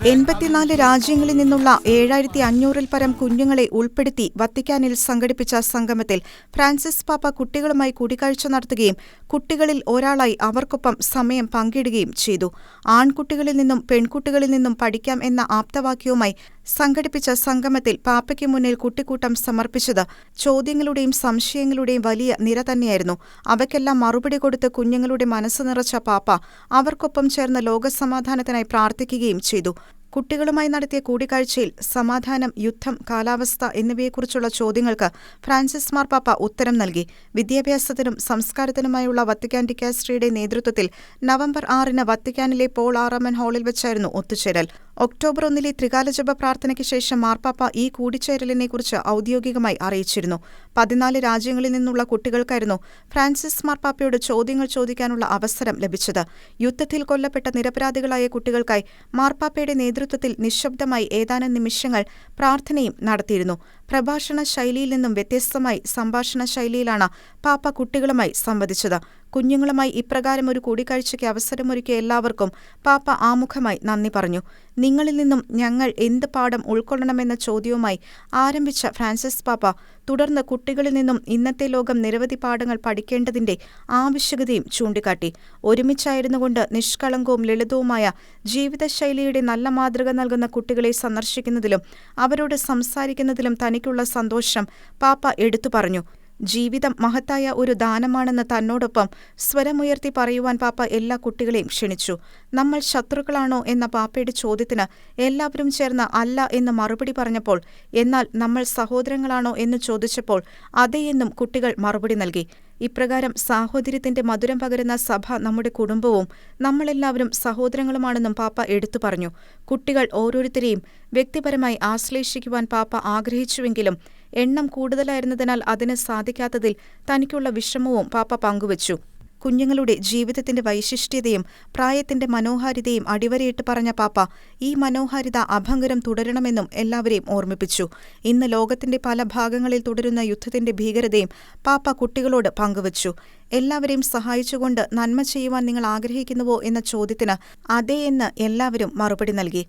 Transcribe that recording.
എൺപത്തിനാല് രാജ്യങ്ങളിൽ നിന്നുള്ള ഏഴായിരത്തി അഞ്ഞൂറിൽ പരം കുഞ്ഞുങ്ങളെ ഉൾപ്പെടുത്തി വത്തിക്കാനിൽ സംഘടിപ്പിച്ച സംഗമത്തിൽ ഫ്രാൻസിസ് പാപ്പ കുട്ടികളുമായി കൂടിക്കാഴ്ച നടത്തുകയും കുട്ടികളിൽ ഒരാളായി അവർക്കൊപ്പം സമയം പങ്കിടുകയും ചെയ്തു. ആൺകുട്ടികളിൽ നിന്നും പെൺകുട്ടികളിൽ നിന്നും പഠിക്കാം എന്ന ആപ്തവാക്യവുമായി സംഘടിപ്പിച്ച സംഗമത്തിൽ പാപ്പയ്ക്ക് മുന്നിൽ കുട്ടിക്കൂട്ടം സമർപ്പിച്ചത് ചോദ്യങ്ങളുടെയും സംശയങ്ങളുടെയും വലിയ നിര തന്നെയായിരുന്നു. അവയ്ക്കെല്ലാം മറുപടി കൊടുത്ത് കുഞ്ഞുങ്ങളുടെ മനസ്സ് നിറച്ച പാപ്പ അവർക്കൊപ്പം ചേർന്ന് ലോകസമാധാനത്തിനായി പ്രാർത്ഥിക്കുകയും ചെയ്തു. കുട്ടികളുമായി നടത്തിയ കൂടിക്കാഴ്ചയിൽ സമാധാനം യുദ്ധം കാലാവസ്ഥ എന്നിവയെക്കുറിച്ചുള്ള ചോദ്യങ്ങൾക്ക് ഫ്രാൻസിസ് മാർപ്പാപ്പ ഉത്തരം നൽകി. വിദ്യാഭ്യാസത്തിനും സംസ്കാരത്തിനുമായുള്ള വത്തിക്കാൻ ഡിക്കാസ്ട്രിയുടെ നേതൃത്വത്തിൽ നവംബർ ആറിന് വത്തിക്കാനിലെ പോൾ ആറാമൻ ഹാളിൽ വെച്ചായിരുന്നു ഒത്തുചേരൽ. ഒക്ടോബർ ഒന്നിലെ ത്രികാലജപ പ്രാർത്ഥനയ്ക്ക് ശേഷം മാർപ്പാപ്പ ഈ കൂടിച്ചേരലിനെക്കുറിച്ച് ഔദ്യോഗികമായി അറിയിച്ചിരുന്നു. പതിനാല് രാജ്യങ്ങളിൽ നിന്നുള്ള കുട്ടികൾക്കായിരുന്നു ഫ്രാൻസിസ് മാർപ്പാപ്പയോട് ചോദ്യങ്ങൾ ചോദിക്കാനുള്ള അവസരം ലഭിച്ചത്. യുദ്ധത്തിൽ കൊല്ലപ്പെട്ട നിരപരാധികളായ കുട്ടികൾക്കായി മാർപ്പാപ്പയുടെ നേതൃത്വത്തിൽ നിശബ്ദമായി ഏതാനും നിമിഷങ്ങൾ പ്രാർത്ഥനയും നടത്തിയിരുന്നു. പ്രഭാഷണ ശൈലിയിൽ നിന്നും വ്യത്യസ്തമായി സംഭാഷണ ശൈലിയിലാണ് പാപ്പ കുട്ടികളുമായി സംവദിച്ചത്. കുഞ്ഞുങ്ങളുമായി ഇപ്രകാരം ഒരു കൂടിക്കാഴ്ചയ്ക്ക് അവസരമൊരുക്കിയ എല്ലാവർക്കും പാപ്പ ആമുഖമായി നന്ദി പറഞ്ഞു. നിങ്ങളിൽ നിന്നും ഞങ്ങൾ എന്ത് പാഠം ഉൾക്കൊള്ളണമെന്ന ചോദ്യവുമായി ആരംഭിച്ച ഫ്രാൻസിസ് പാപ്പ തുടർന്ന് കുട്ടികളിൽ നിന്നും ഇന്നത്തെ ലോകം നിരവധി പാഠങ്ങൾ പഠിക്കേണ്ടതിന്റെ ആവശ്യകതയും ചൂണ്ടിക്കാട്ടി. ഒരുമിച്ചായിരുന്നുകൊണ്ട് നിഷ്കളങ്കവും ലളിതവുമായ ജീവിതശൈലിയുടെ നല്ല മാതൃക നൽകുന്ന കുട്ടികളെ സന്ദർശിക്കുന്നതിലും അവരോട് സംസാരിക്കുന്നതിലും തനിക്കുള്ള സന്തോഷം പാപ്പ എടുത്തു പറഞ്ഞു. ജീവിതം മഹത്തായ ഒരു ദാനമാണെന്ന് തന്നോടൊപ്പം സ്വരമുയർത്തി പറയുവാൻ പാപ്പ എല്ലാ കുട്ടികളെയും ക്ഷണിച്ചു. നമ്മൾ ശത്രുക്കളാണോ? എന്ന പാപ്പയുടെ ചോദ്യത്തിന് എല്ലാവരും ചേർന്ന് അല്ല എന്ന് മറുപടി പറഞ്ഞപ്പോൾ എന്നാൽ നമ്മൾ സഹോദരങ്ങളാണോ? എന്ന് ചോദിച്ചപ്പോൾ അതേ എന്നും കുട്ടികൾ മറുപടി നൽകി. ഇപ്രകാരം സാഹോദര്യത്തിന്റെ മധുരം പകരുന്ന സഭ നമ്മുടെ കുടുംബവും നമ്മളെല്ലാവരും സഹോദരങ്ങളുമാണെന്നും പാപ്പ എടുത്തു പറഞ്ഞു. കുട്ടികൾ ഓരോരുത്തരെയും വ്യക്തിപരമായി ആശ്ലേഷിക്കുവാൻ പാപ്പ ആഗ്രഹിച്ചുവെങ്കിലും എണ്ണം കൂടുതലായിരുന്നതിനാൽ അതിന് സാധിക്കാത്തതിൽ തനിക്കുള്ള വിഷമവും പാപ്പ പങ്കുവച്ചു. കുഞ്ഞുങ്ങളുടെ ജീവിതത്തിന്റെ വൈശിഷ്ട്യതയും പ്രായത്തിന്റെ മനോഹാരിതയും അടിവരയിട്ട് പറഞ്ഞ പാപ്പ ഈ മനോഹാരിത അഭംഗരം തുടരണമെന്നും എല്ലാവരെയും ഓർമ്മിപ്പിച്ചു. ഇന്ന് ലോകത്തിന്റെ പല ഭാഗങ്ങളിൽ തുടരുന്ന യുദ്ധത്തിന്റെ ഭീകരതയും പാപ്പ കുട്ടികളോട് പങ്കുവച്ചു. എല്ലാവരെയും സഹായിച്ചുകൊണ്ട് നന്മ ചെയ്യുവാൻ നിങ്ങൾ ആഗ്രഹിക്കുന്നുവോ എന്ന ചോദ്യത്തിന് അതേ എന്ന് എല്ലാവരും മറുപടി നൽകി.